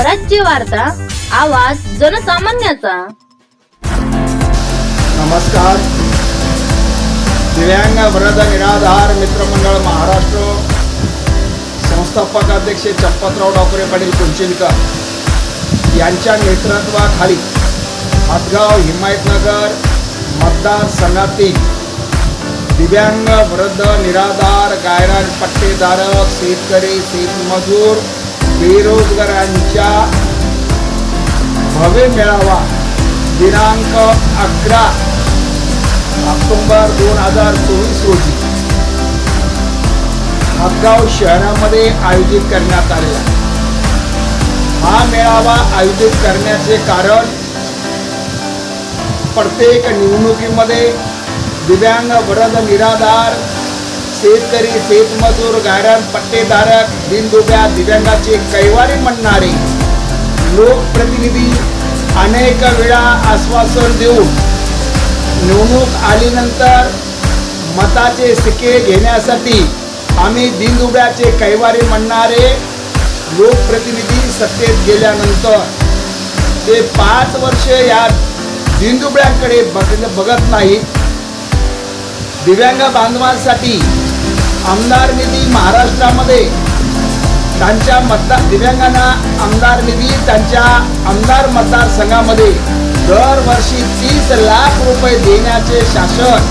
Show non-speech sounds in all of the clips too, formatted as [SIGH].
स्वराज्य वार्ता आवाज जनसामान्याचा. नमस्कार. दिव्यांग वरद निराधार मित्रमंडळ महाराष्ट्र. संस्थापक अध्यक्ष चंपतराव डाकुरे पाटील कुंचिलकर यांच्या नेतृत्वाखाली हदगाव हिमायतनगर मतदारसंघातील दिव्यांग वृद्ध निराधार गायरान पट्टेधारक शेतकरी शेतमजूर बेरोजगारांच्या भव्य मेळावा दिनांक अकरा ऑक्टोबर दोन हजार चोवीस रोजी हातगाव शहरामध्ये आयोजित करण्यात आलेला हा मेळावा आयोजित करण्याचे कारण प्रत्येक निवडणुकीमध्ये दिव्यांग वरद निराधार शेतकरी शेतमजूर गायरान पट्टेधारक दिनदुब्या दिव्यांगाचे कैवारी म्हणणारे लोकप्रतिनिधी अनेक वेळा आश्वासन देऊन निवडणूक आलीनंतर मताचे सिके घेण्यासाठी आम्ही दिनदुब्याचे कैवारी म्हणणारे लोकप्रतिनिधी सत्तेत गेल्यानंतर ते पाच वर्ष या दिनदुबळ्यांकडे बघ बघत नाहीत. दिव्यांग बांधवांसाठी आमदार निधी महाराष्ट्रामध्ये. त्यांच्या मतदार दिव्यांगांना आमदार निधी त्यांच्या आमदार मतदारसंघामध्ये दरवर्षी तीस लाख रुपये देण्याचे शासन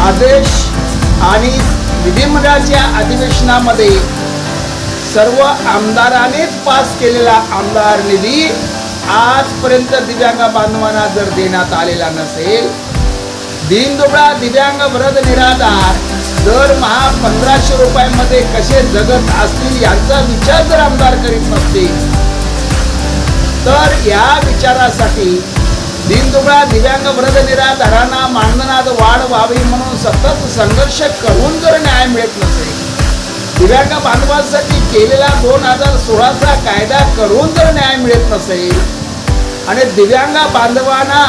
आदेश आणि विधिमंडळाच्या अधिवेशनामध्ये सर्व आमदारांनीच पास केलेला आमदार निधी आजपर्यंत दिव्यांग बांधवांना जर देण्यात आलेला नसेल दीनदुबळा दिव्यांग वृद्ध निराधार दरमहा पंधराशे रुपयामध्ये कसे जगत असतील यांचा विचार जर आमदार करीत नसतील तर या विचारासाठी दिनदुबळा दिव्यांग वृद्ध निराधारांना मानधनात वाढ व्हावी म्हणून सतत संघर्ष करून जर न्याय मिळत नसेल दिव्यांग बांधवांसाठी केलेला दोन हजार सोळाचा कायदा करून जर न्याय मिळत नसेल आणि दिव्यांग बांधवांना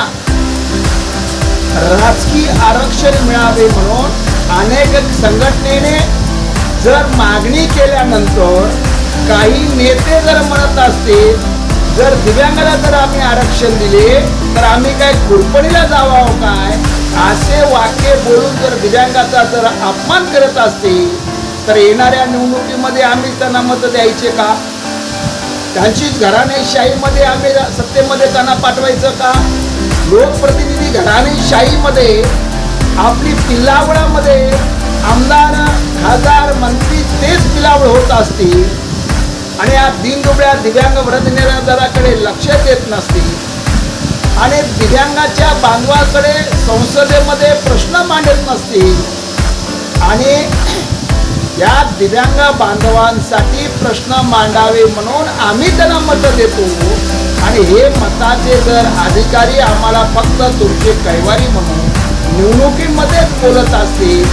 राजकीय आरक्षण मिळावे म्हणून अनेक संघटनेने जर मागणी केल्यानंतर काही नेते जर म्हणत असतील जर दिव्यांगाला जर आम्ही आरक्षण दिले तर आम्ही काय खुरपणीला जावावं काय? असे वाक्य बोलून जर दिव्यांगाचा जर अपमान करत असतील तर येणाऱ्या निवडणुकीमध्ये आम्ही त्यांना मत द्यायचे का? त्यांचीच घराणेशाहीमध्ये आम्ही सत्तेमध्ये त्यांना पाठवायचं का? लोकप्रतिनिधी घराणेशाहीमध्ये आपली पिल्लावळामध्ये आमदार खासदार मंत्री तेच पिलावळ होत असतील आणि या दिनदुबळ्या दिव्यांग वृद्ध निराधाराकडे लक्ष देत नसतील आणि दिव्यांगाच्या बांधवाकडे संसदेमध्ये प्रश्न मांडत नसतील आणि या दिव्यांग बांधवांसाठी प्रश्न मांडावे म्हणून आम्ही त्यांना मतं देतो. आणि हे मताचे जर अधिकारी आम्हाला फक्त तुमचे कैवारी म्हणून निवडणुकीमध्येच बोलत असतील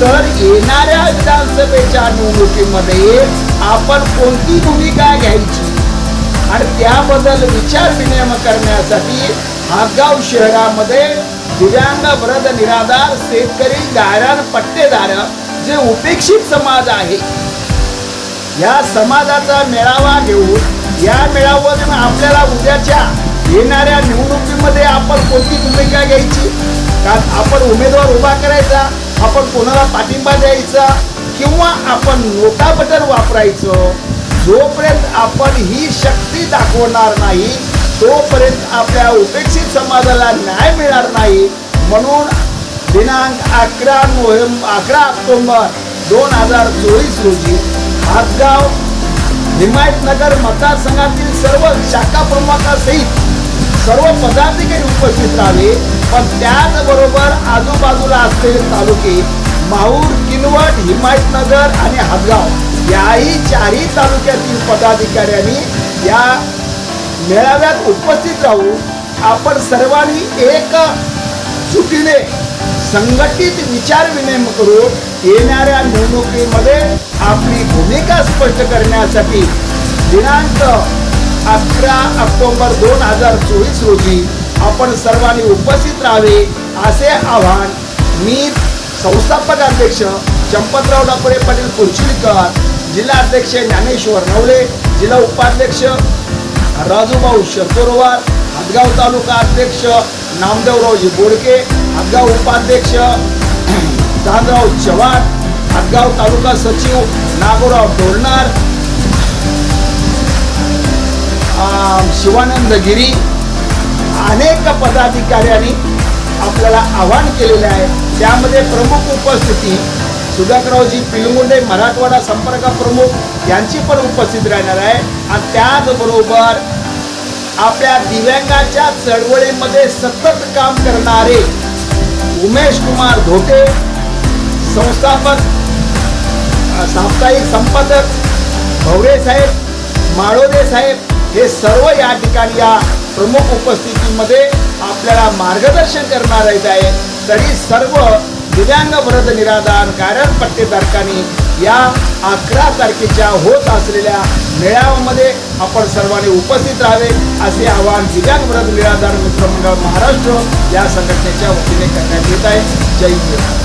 तर येणाऱ्या विधानसभेच्या निवडणुकीमध्ये आपण कोणती भूमिका घ्यायची? आणि त्याबद्दल विचार विनिमय करण्यासाठी हातगाव शहरामध्ये दिव्यांग वृद्ध निराधार शेतकरी गायरान पट्टेधारक जे उपेक्षित समाज आहे या समाजाचा मेळावा घेऊन या मेळाव्यातून आपल्याला उद्याच्या येणाऱ्या निवडणुकीमध्ये आपण कोणती भूमिका घ्यायची? कारण आपण उमेदवार उभा करायचा आपण कोणाला पाठिंबा द्यायचा किंवा आपण नोटा बटन वापरायचं जोपर्यंत आपण ही शक्ती दाखवणार नाही तोपर्यंत आपल्या उपेक्षित समाजाला न्याय मिळणार नाही. म्हणून दिनांक अकरा नोव्हेंबर अकरा ऑक्टोंबर दोन हजार चोवीस रोजी हातगाव हिमायतनगर मतदारसंघातील सर्व शाखा प्रमुखासहित सर्व पदाधिकारी उपस्थित राहावे पण त्याचबरोबर आजूबाजूला असलेले तालुके माहूर किनवट हिमायतनगर आणि हदगाव याही चारही तालुक्यातील पदाधिकाऱ्यांनी या मेळाव्यात उपस्थित राहू आपण सर्वांनी एक चुकीने संघटित विचार विनिमय करून येणाऱ्या निवडणुकीमध्ये आपली भूमिका स्पष्ट करण्यासाठी दिनांक अकरा ऑक्टोबर दोन हजार चोवीस रोजी आपण सर्वांनी उपस्थित राहावे असे आव्हान मी संस्थापक अध्यक्ष चंपतराव डाकुरे पाटील कुर्चिलकर जिल्हा अध्यक्ष ज्ञानेश्वर नवले जिल्हा उपाध्यक्ष राजूभाऊ शतुरवार हदगाव तालुका अध्यक्ष नामदेवरावजी बोडके हदगाव उपाध्यक्ष [CLEARS THROAT] दादराव चव्हाण हदगाव तालुका सचिव नागोराव डोलणार शिवानंद गिरी अनेक पदाधिकाऱ्यांनी आपल्याला आवाहन केलेले आहे. त्यामध्ये प्रमुख उपस्थिती सुधाकररावजी पिलमुंडे मराठवाडा संपर्क प्रमुख यांची पण उपस्थित राहणार आहे. आणि त्याचबरोबर आपल्या दिव्यांगाच्या चळवळीमध्ये सतत काम करणारे उमेश कुमार धोटे संस्थापक साप्ताहिक संपादक भवरे साहेब माळोदे साहेब हे सर्व या ठिकाणी या प्रमुख उपस्थितीमध्ये आपल्याला मार्गदर्शन करणार आहे. तरी सर्व दिव्यांग वरद निराधार कारण पट्टेधारकांनी या अकरा तारखेच्या होत असलेल्या मेळाव्यामध्ये आपण सर्वांनी उपस्थित राहावे असे आवाहन दिव्यांग वरद निराधार मित्रमंडळ महाराष्ट्र या संघटनेच्या वतीने करण्यात येत आहे. जय हिंद.